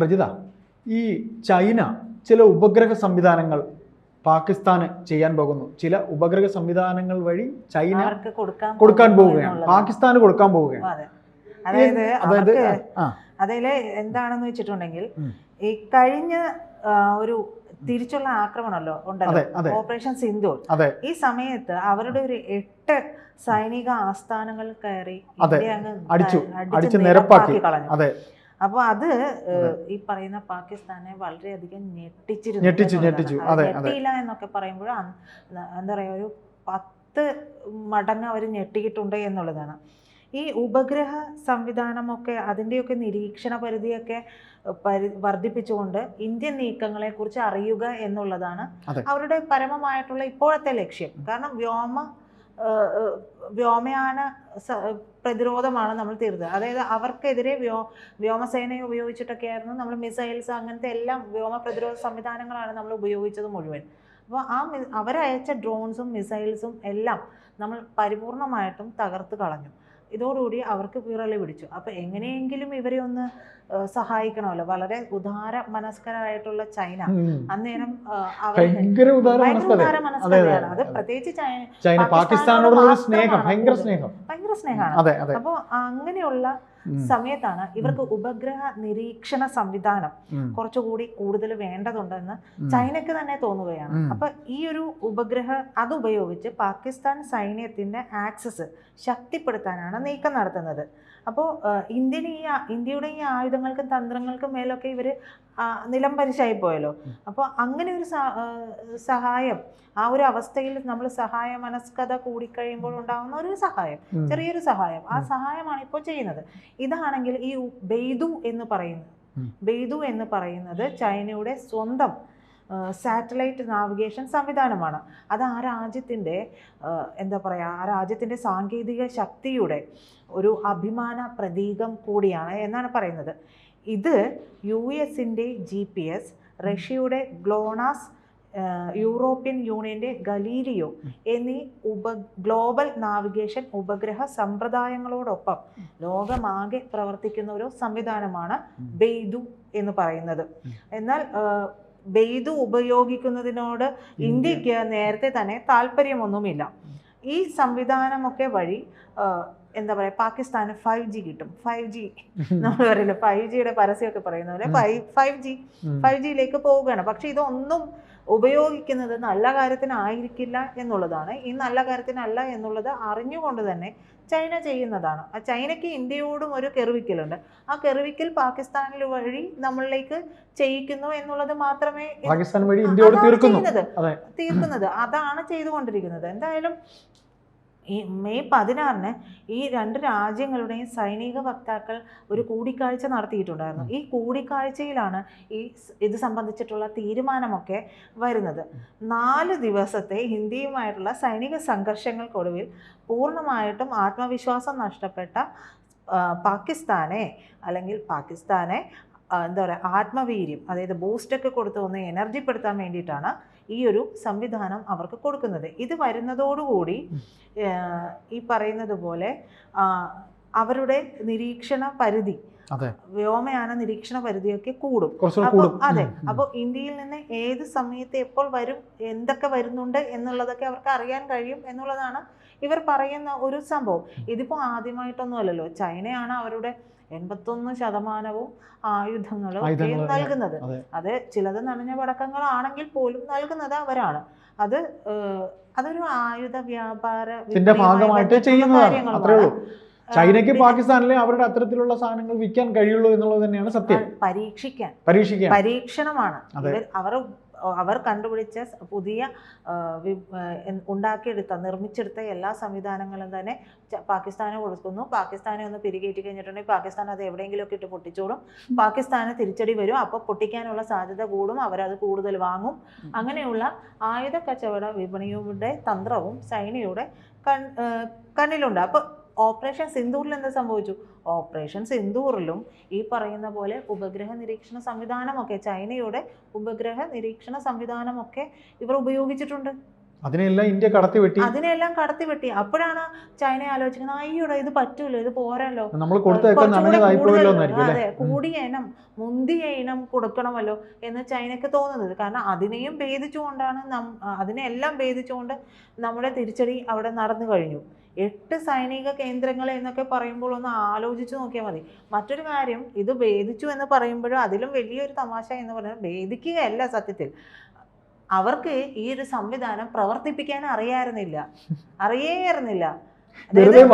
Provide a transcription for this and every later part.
പ്രജിത ഈ ചൈന ചില ഉപഗ്രഹ സംവിധാനങ്ങൾ പാകിസ്ഥാന് ചെയ്യാൻ പോകുന്നു. ചില ഉപഗ്രഹ സംവിധാനങ്ങൾ വഴി ചൈന കൊടുക്കാൻ പോവുകയാണ്. പാകിസ്ഥാന് കൊടുക്കാൻ പോവുകയാണ്. അതായത് അതായത് അതിൽ എന്താണെന്ന് വെച്ചിട്ടുണ്ടെങ്കിൽ ഈ കഴിഞ്ഞ ഒരു തിരിച്ചുള്ള ആക്രമണമല്ലോ ഉണ്ടല്ലോ? ഓപ്പറേഷൻ സിന്ധു ഈ സമയത്ത് അവരുടെ ഒരു എട്ട് സൈനിക ആസ്ഥാനങ്ങൾ കയറി അടിച്ചു. അടിച്ചു. നിരപ്പാക്കി. കളഞ്ഞു. അതെ അപ്പൊ അത് ഈ പറയുന്ന പാകിസ്ഥാനെ വളരെയധികം ഞെട്ടിച്ചിരുന്നു ഞെട്ടിച്ചു. ഞെട്ടിച്ചു. അതെ. ഞെട്ടിയില്ല എന്നൊക്കെ പറയുമ്പോൾ എന്താ പറയാ ഒരു പത്ത് മടങ്ങ് അവർ ഞെട്ടിയിട്ടുണ്ട് എന്നുള്ളതാണ് ഈ ഉപഗ്രഹ സംവിധാനമൊക്കെ അതിന്റെയൊക്കെ നിരീക്ഷണ പരിധിയൊക്കെ പരി വർദ്ധിപ്പിച്ചുകൊണ്ട് ഇന്ത്യൻ നീക്കങ്ങളെ കുറിച്ച് അറിയുക എന്നുള്ളതാണ് അവരുടെ പരമമായിട്ടുള്ള ഇപ്പോഴത്തെ ലക്ഷ്യം കാരണം വ്യോമ വ്യോമയാന പ്രതിരോധമാണ് നമ്മൾ തീർത്തത്. അതായത് അവർക്കെതിരെ വ്യോ വ്യോമസേനയെ ഉപയോഗിച്ചിട്ടൊക്കെയായിരുന്നു നമ്മൾ മിസൈൽസ് അങ്ങനത്തെ എല്ലാം വ്യോമ പ്രതിരോധ സംവിധാനങ്ങളാണ് നമ്മൾ ഉപയോഗിച്ചത് മുഴുവൻ. അപ്പോൾ ആ അവരയച്ച ഡ്രോൺസും മിസൈൽസും എല്ലാം നമ്മൾ പരിപൂർണമായിട്ടും തകർത്ത് കളഞ്ഞു. ഇതോടുകൂടി അവർക്ക് വിറളി പിടിച്ചു. അപ്പോൾ എങ്ങനെയെങ്കിലും ഇവരെ ഒന്ന് സഹായിക്കണമല്ലോ. വളരെ ഉദാര മനസ്കരായിട്ടുള്ള ചൈന. അന്നേരം ഭയങ്കര ഉദാര ഉദാര അതെ പ്രത്യേകിച്ച് ചൈന പാകിസ്ഥാനോടുള്ള സ്നേഹം ഭയങ്കര സ്നേഹം. ഭയങ്കര സ്നേഹമാണ് അപ്പോൾ അങ്ങനെയുള്ള. സമയത്താണ് ഇവർക്ക് ഉപഗ്രഹ നിരീക്ഷണ സംവിധാനം കുറച്ചുകൂടി കൂടുതൽ വേണ്ടതുണ്ടെന്ന് ചൈനക്ക് ചൈനയ്ക്ക് തന്നെ തോന്നുകയാണ്. അപ്പൊ ഈ ഒരു ഉപഗ്രഹ അതുപയോഗിച്ച് പാകിസ്ഥാൻ സൈന്യത്തിന്റെ ആക്സസ് ശക്തിപ്പെടുത്താനാണ് നീക്കം നടത്തുന്നത്. അപ്പോൾ ഇന്ത്യൻ ഈ ഇന്ത്യയുടെ ഈ ആയുധങ്ങൾക്കും തന്ത്രങ്ങൾക്കും മേലൊക്കെ ഇവർ നിലം പരിശായി പോയല്ലോ. അപ്പോൾ അങ്ങനെ ഒരു സഹായം ആ ഒരു അവസ്ഥയിൽ നമ്മൾ സഹായ മനസ്കത കൂടിക്കഴിയുമ്പോൾ ഉണ്ടാകുന്ന ഒരു സഹായം ചെറിയൊരു സഹായം. ആ സഹായമാണ് ഇപ്പോൾ ചെയ്യുന്നത്. ഇതാണെങ്കിൽ ഈ ബെയ്തു ബെയ്ദു എന്ന് പറയുന്നത് ബെയ്തു ബെയ്ദു എന്ന് പറയുന്നത് ചൈനയുടെ സ്വന്തം സാറ്റലൈറ്റ് നാവിഗേഷൻ സംവിധാനമാണ്. അത് ആ രാജ്യത്തിന്റെ എന്താ പറയുക ആ രാജ്യത്തിന്റെ സാങ്കേതിക ശക്തിയുടെ ഒരു അഭിമാന പ്രതീകം കൂടിയാണ് എന്നാണ് പറയുന്നത്. ഇത് യു എസിന്റെ ജി പി എസ് റഷ്യയുടെ ഗ്ലോണാസ് യൂറോപ്യൻ യൂണിയന്റെ ഗലീലിയോ എന്നീ ഉപ ഗ്ലോബൽ നാവിഗേഷൻ ഉപഗ്രഹ സമ്പ്രദായങ്ങളോടൊപ്പം ലോകമാകെ പ്രവർത്തിക്കുന്ന ഒരു സംവിധാനമാണ് ബെയ്തു എന്ന് പറയുന്നത്. എന്നാൽ ബെയ്തു ബെയ്ദു ഉപയോഗിക്കുന്നതിനോട് ഇന്ത്യയ്ക്ക് നേരത്തെ തന്നെ താല്പര്യമൊന്നുമില്ല. ഈ സംവിധാനമൊക്കെ വഴി എന്താ പറയുക പാകിസ്ഥാന് ഫൈവ് ജി കിട്ടും. ഫൈവ് ജി നമ്മൾ പറയില്ല ഫൈവ് ജിയുടെ പരസ്യമൊക്കെ പറയുന്ന പോലെ. ഫൈവ് ഫൈവ് ജി ഫൈവ് ജിയിലേക്ക് പോവുകയാണ്. പക്ഷെ ഇതൊന്നും ഉപയോഗിക്കുന്നത് നല്ല കാര്യത്തിനായിരിക്കില്ല എന്നുള്ളതാണ്. ഈ നല്ല കാര്യത്തിനല്ല എന്നുള്ളത് അറിഞ്ഞുകൊണ്ട് തന്നെ ചൈന ചെയ്യുന്നതാണ്. ആ ചൈനയ്ക്ക് ഇന്ത്യയോടും ഒരു കെറിവിക്കലുണ്ട്. ആ കെറിവിക്കൽ പാകിസ്ഥാനിൽ വഴി നമ്മളിലേക്ക് ചെയ്യിക്കുന്നു എന്നുള്ളത് മാത്രമേ പാകിസ്ഥാൻ വഴി ഇന്ത്യയോട് തീർക്കുന്നത് തീർക്കുന്നത്. അതാണ് ചെയ്തുകൊണ്ടിരിക്കുന്നത്. എന്തായാലും ഈ മെയ് പതിനാറിന് ഈ രണ്ട് രാജ്യങ്ങളുടെയും സൈനിക വക്താക്കൾ ഒരു കൂടിക്കാഴ്ച നടത്തിയിട്ടുണ്ടായിരുന്നു. ഈ കൂടിക്കാഴ്ചയിലാണ് ഈ ഇത് സംബന്ധിച്ചിട്ടുള്ള തീരുമാനമൊക്കെ വരുന്നത്. നാല് ദിവസത്തെ ഇന്ത്യയുമായിട്ടുള്ള സൈനിക സംഘർഷങ്ങൾക്കൊടുവിൽ പൂർണമായിട്ടും ആത്മവിശ്വാസം നഷ്ടപ്പെട്ട പാകിസ്ഥാനെ അല്ലെങ്കിൽ പാകിസ്ഥാനെ എന്താ പറയുക ആത്മവീര്യം അതായത് ബൂസ്റ്റൊക്കെ കൊടുത്ത് ഒന്ന് എനർജിപ്പെടുത്താൻ വേണ്ടിയിട്ടാണ് ഈ ഒരു സംവിധാനം അവർക്ക് കൊടുക്കുന്നത്. ഇത് വരുന്നതോടുകൂടി ഈ പറയുന്നത് പോലെ അവരുടെ നിരീക്ഷണ പരിധി വ്യോമയാന നിരീക്ഷണ പരിധിയൊക്കെ കൂടും. അപ്പോൾ അതെ. അപ്പോൾ ഇന്ത്യയിൽ നിന്ന് ഏത് സമയത്ത് എപ്പോൾ വരും എന്തൊക്കെ വരുന്നുണ്ട് എന്നുള്ളതൊക്കെ അവർക്ക് അറിയാൻ കഴിയും എന്നുള്ളതാണ് ഇവർ പറയുന്ന ഒരു സംഭവം. ഇതിപ്പോ ആദ്യമായിട്ടൊന്നും അല്ലല്ലോ. ചൈനയാണ് അവരുടെ എൺപത്തൊന്ന് ശതമാനവും ആയുധങ്ങളും നൽകുന്നത്. അതെ. ചിലത് നനഞ്ഞ പടക്കങ്ങളാണെങ്കിൽ പോലും നൽകുന്നത് അവരാണ്. അത് അതൊരു ആയുധ വ്യാപാര ഇതിന്റെ ചൈനയ്ക്ക് പാകിസ്ഥാനിലെ അവരുടെ അത്തരത്തിലുള്ള സാധനങ്ങൾ വിൽക്കാൻ കഴിയുള്ളൂ എന്നുള്ളത് തന്നെയാണ് സത്യം. പരീക്ഷിക്കാൻ. പരീക്ഷിക്കാൻ. പരീക്ഷണമാണ്. അവർ അവർ കണ്ടുപിടിച്ച പുതിയ ഉണ്ടാക്കിയെടുത്ത നിർമ്മിച്ചെടുത്ത എല്ലാ സംവിധാനങ്ങളും തന്നെ പാകിസ്ഥാനെ കൊടുക്കുന്നു. പാകിസ്ഥാനെ ഒന്ന് പിരികേറ്റി കഴിഞ്ഞിട്ടുണ്ടെങ്കിൽ പാകിസ്ഥാൻ അത് എവിടെയെങ്കിലുമൊക്കെ ഇട്ട് പൊട്ടിച്ചോടും പാകിസ്ഥാന് തിരിച്ചടി വരും. അപ്പോൾ പൊട്ടിക്കാനുള്ള സാധ്യത കൂടും. അവരത് കൂടുതൽ വാങ്ങും. അങ്ങനെയുള്ള ആയുധ കച്ചവട വിപണിയുടെ തന്ത്രവും ചൈനയുടെ കണ്ണിലുണ്ട്. അപ്പോൾ ഓപ്പറേഷൻ സിന്ദൂറിൽ എന്ത് സംഭവിച്ചു? ഓപ്പറേഷൻ സിന്ദൂറിലും ഈ പറയുന്ന പോലെ ഉപഗ്രഹ നിരീക്ഷണ സംവിധാനമൊക്കെ ചൈനയുടെ ഉപഗ്രഹ നിരീക്ഷണ സംവിധാനമൊക്കെ ഇവർ ഉപയോഗിച്ചിട്ടുണ്ട്. അതിനെല്ലാം ഇന്ത്യ കടത്തി വെട്ടി അതിനെല്ലാം കടത്തി വെട്ടി അപ്പോഴാണ് ചൈന ആലോചിക്കുന്നത് അയ്യോടെ ഇത് പറ്റൂല ഇത് പോരല്ലോ. നമ്മൾ അതെ കൂടിയ ഇനം മുന്തിയ ഇനം കൊടുക്കണമല്ലോ എന്ന് ചൈനക്ക് തോന്നുന്നത്. കാരണം അതിനെയും ഭേദിച്ചുകൊണ്ടാണ് അതിനെല്ലാം ഭേദിച്ചുകൊണ്ട് നമ്മുടെ തിരിച്ചടി അവിടെ നടന്നു കഴിഞ്ഞു. എട്ട് സൈനിക കേന്ദ്രങ്ങൾ എന്നൊക്കെ പറയുമ്പോൾ ഒന്ന് ആലോചിച്ച് നോക്കിയാൽ മതി. മറ്റൊരു കാര്യം ഇത് ഭേദിച്ചു എന്ന് പറയുമ്പോഴും അതിലും വലിയൊരു തമാശ എന്ന് പറയുന്നത് ഭേദിക്കുകയല്ല സത്യത്തിൽ. അവർക്ക് ഈ ഒരു സംവിധാനം പ്രവർത്തിപ്പിക്കാൻ അറിയായിരുന്നില്ല. അറിയേയായിരുന്നില്ല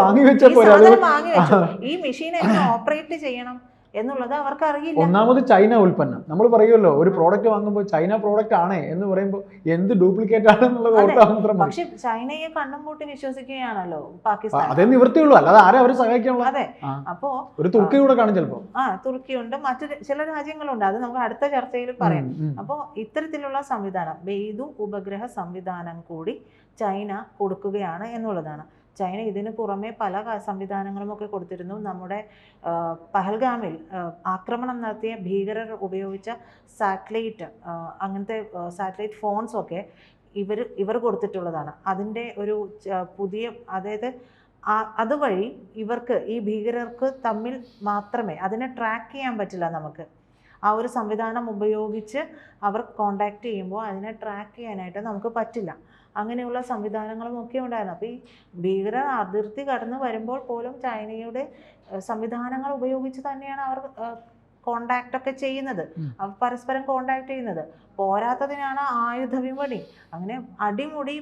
വാങ്ങി വെച്ചു ഈ മെഷീൻ എങ്ങനെ ഓപ്പറേറ്റ് ചെയ്യണം? എന്നുള്ളത് അവർക്ക് അറിയില്ല ഒന്നാമത് ചൈന ഉൽപ്പന്നം. നമ്മൾ പറയുമല്ലോ ഒരു പ്രോഡക്റ്റ് വാങ്ങുമ്പോൾ ചൈന പ്രോഡക്റ്റ് ആണേ എന്ന് പറയുമ്പോൾ എന്ത് ഡ്യൂപ്ലിക്കേറ്റ് ആണെന്നുള്ളത് അതെ. ഓർത്താൽ മാത്രം പക്ഷെ ചൈനയെ കണ്ണും പൂട്ടി വിശ്വസിക്കുകയാണല്ലോ പാകിസ്ഥാൻ. അതേ നിവൃത്തിയുള്ളൂ. അല്ലാതെ ആരെ അവരെ സഹായിക്കാനുള്ള? അതെ അപ്പോ ഒരു തുർക്കി കൂടെ കാണും ചിലപ്പോ. ആ തുർക്കിയുണ്ട്. മറ്റു ചില രാജ്യങ്ങളുണ്ട്. അത് നമുക്ക് അടുത്ത ചർച്ചയിൽ പറയാം. അപ്പോൾ ഇത്തരത്തിലുള്ള സംവിധാനം ബെയ്തു ഉപഗ്രഹ സംവിധാനം കൂടി ചൈന കൊടുക്കുകയാണ് എന്നുള്ളതാണ്. ചൈന ഇതിന് പുറമെ പല സംവിധാനങ്ങളും ഒക്കെ കൊടുത്തിരുന്നു. നമ്മുടെ പഹൽഗാമിൽ ആക്രമണം നടത്തിയ ഭീകരർ ഉപയോഗിച്ച സാറ്റലൈറ്റ് അങ്ങനത്തെ സാറ്റലൈറ്റ് ഫോൺസ് ഒക്കെ ഇവർ ഇവർ കൊടുത്തിട്ടുള്ളതാണ്. അതിന്റെ ഒരു പുതിയ അതായത് അതുവഴി ഇവർക്ക് ഈ ഭീകരർക്ക് തമ്മിൽ മാത്രമേ അതിനെ ട്രാക്ക് ചെയ്യാൻ പറ്റില്ല നമുക്ക്. ആ ഒരു സംവിധാനം ഉപയോഗിച്ച് അവർ കോണ്ടാക്ട് ചെയ്യുമ്പോൾ അതിനെ ട്രാക്ക് ചെയ്യാനായിട്ട് നമുക്ക് പറ്റില്ല. അങ്ങനെയുള്ള സംവിധാനങ്ങളും ഒക്കെ ഉണ്ടായിരുന്നു. അപ്പോൾ ഈ ഭീകരർ അതിർത്തി കടന്ന് വരുമ്പോൾ പോലും ചൈനയുടെ സംവിധാനങ്ങൾ ഉപയോഗിച്ച് തന്നെയാണ് അവർ കോണ്ടാക്ട് ഒക്കെ ചെയ്യുന്നത്. അവർ പരസ്പരം കോണ്ടാക്ട് ചെയ്യുന്നത്. പോരാത്തതിനാണ് ആയുധ വിപണി. അങ്ങനെ അടിമുടി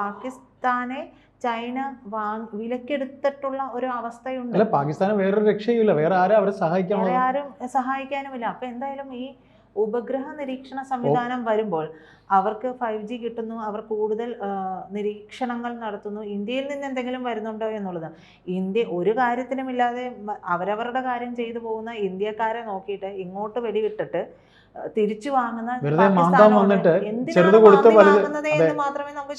പാകിസ്ഥാനെ ചൈന വാങ് വിലക്കെടുത്തിട്ടുള്ള ഒരു അവസ്ഥയുണ്ട്. പാകിസ്ഥാന് വേറൊരു രക്ഷയില്ല വേറെ ആരും അവരെ സഹായിക്കാൻ വേറെ ആരും സഹായിക്കാനുമില്ല. അപ്പൊ എന്തായാലും ഈ ഉപഗ്രഹ നിരീക്ഷണ സംവിധാനം വരുമ്പോൾ അവർക്ക് ഫൈവ് ജി കിട്ടുന്നു അവർ കൂടുതൽ നിരീക്ഷണങ്ങൾ നടത്തുന്നു. ഇന്ത്യയിൽ നിന്ന് എന്തെങ്കിലും വരുന്നുണ്ടോ എന്നുള്ളത്? ഇന്ത്യ ഒരു കാര്യത്തിനുമില്ലാതെ അവരവരുടെ കാര്യം ചെയ്തു പോകുന്ന ഇന്ത്യക്കാരെ നോക്കിയിട്ട് ഇങ്ങോട്ട് വെടിവിട്ടിട്ട് തിരിച്ചു വാങ്ങുന്ന ചെറുത് കൊടുത്ത്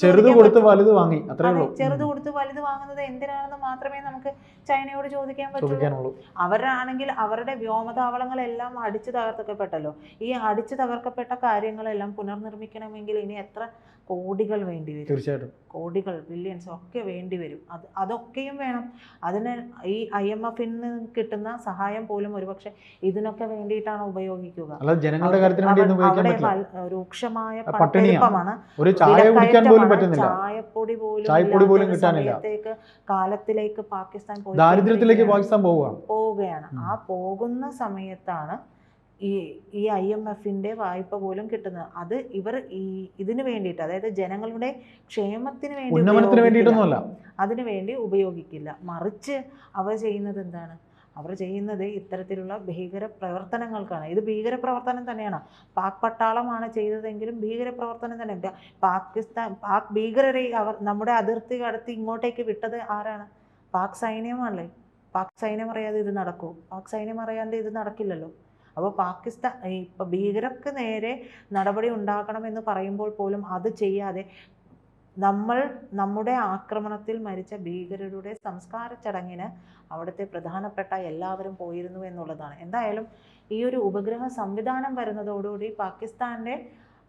ചെറുത് കൊടുത്ത് വലുത് വാങ്ങി അത്രേ ഉള്ളൂ. ചെറുത്. കൊടുത്ത് വലുത് വാങ്ങുന്നത് എന്തിനാണെന്ന് മാത്രമേ നമുക്ക് ചൈനയോട് ചോദിക്കാൻ പറ്റുള്ളൂ അവരാണെങ്കിൽ അവരുടെ വ്യോമതാവളങ്ങളെല്ലാം അടിച്ചു തകർക്കപ്പെട്ടല്ലോ. ഈ അടിച്ചു തകർക്കപ്പെട്ട കാര്യങ്ങളെല്ലാം പുനർനിർമ്മിക്കണമെങ്കിൽ ഇനി എത്ര കോടികൾ വേണ്ടി വരും? തീർച്ചയായിട്ടും. കോടികൾ ബില്യൻസ് ഒക്കെ വേണ്ടി വരും. അത് അതൊക്കെയും വേണം. അതിന് ഈ ഐ എം എഫിൽ നിന്ന് കിട്ടുന്ന സഹായം പോലും ഒരുപക്ഷെ ഇതിനൊക്കെ വേണ്ടിയിട്ടാണ് ഉപയോഗിക്കുക. അല്ലാതെ കാര്യത്തിന് വേണ്ടി ഒന്നും ഉപയോഗിക്കാൻ പറ്റില്ല. രൂക്ഷമായ പട്ടിണിയാണ് ഒരു ചായ കുടിക്കാൻ പോലും പറ്റുന്നില്ല. ചായപ്പൊടി പോലും ചായപ്പൊടി പോലും കിട്ടാനില്ല. കാലത്തിലേക്ക് പാകിസ്ഥാൻ ദാരിദ്ര്യത്തിലേക്ക് പാകിസ്ഥാൻ പോവുകയാണ്. പോവുകയാണ്. ആ പോകുന്ന സമയത്താണ് ഈ ഈ ഐ എം എഫിന്റെ വായ്പ പോലും കിട്ടുന്നത്. അത് ഇവർ ഈ ഇതിനു വേണ്ടിയിട്ട് അതായത് ജനങ്ങളുടെ ക്ഷേമത്തിന് വേണ്ടി അതിനു വേണ്ടി ഉപയോഗിക്കില്ല. മറിച്ച് അവർ ചെയ്യുന്നത് എന്താണ്? അവർ ചെയ്യുന്നത് ഇത്തരത്തിലുള്ള ഭീകര പ്രവർത്തനങ്ങൾക്കാണ്. ഇത് ഭീകര പ്രവർത്തനം തന്നെയാണ്. പാക് പട്ടാളമാണ് ചെയ്തതെങ്കിലും ഭീകര പ്രവർത്തനം തന്നെ പാകിസ്ഥാൻ പാക് ഭീകരരെ അവർ നമ്മുടെ അതിർത്തി കടത്തി ഇങ്ങോട്ടേക്ക് വിട്ടത് ആരാണ്? പാക് സൈന്യമാണല്ലേ? പാക് സൈന്യം അറിയാതെ ഇത് നടക്കൂ പാക് സൈന്യം അറിയാണ്ട് ഇത് നടക്കില്ലല്ലോ. അപ്പോൾ പാകിസ്ഥാൻ ഇപ്പോൾ ഇപ്പം ഭീകരർക്ക് നേരെ നടപടി ഉണ്ടാക്കണമെന്ന് പറയുമ്പോൾ പോലും അത് ചെയ്യാതെ നമ്മൾ നമ്മുടെ ആക്രമണത്തിൽ മരിച്ച ഭീകരരുടെ സംസ്കാര ചടങ്ങിന് അവിടുത്തെ പ്രധാനപ്പെട്ട എല്ലാവരും പോയിരുന്നു എന്നുള്ളതാണ്. എന്തായാലും ഈ ഒരു ഉപഗ്രഹ സംവിധാനം വരുന്നതോടുകൂടി പാകിസ്ഥാന്റെ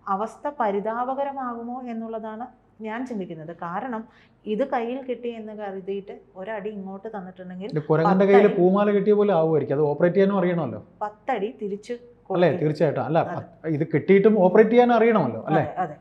അവസ്ഥ പരിതാപകരമാകുമോ എന്നുള്ളതാണ് ഞാൻ ചിന്തിക്കുന്നത്. കാരണം ഇത് കയ്യിൽ കിട്ടി എന്ന് കരുതിയിട്ട് ഒരടി ഇങ്ങോട്ട് തന്നിട്ടുണ്ടെങ്കിൽ കുരങ്ങന്റെ കയ്യിൽ പൂമാല കിട്ടിയ പോലെ ആവുമായിരിക്കും. അത് ഓപ്പറേറ്റ് ചെയ്യാനും അറിയണമല്ലോ? പത്തടി തിരിച്ച് അല്ലേ. തീർച്ചയായിട്ടും. അല്ല ഇത് കിട്ടിയിട്ടും ഓപ്പറേറ്റ് ചെയ്യാൻ അറിയണമല്ലോ അല്ലേ? അതെ.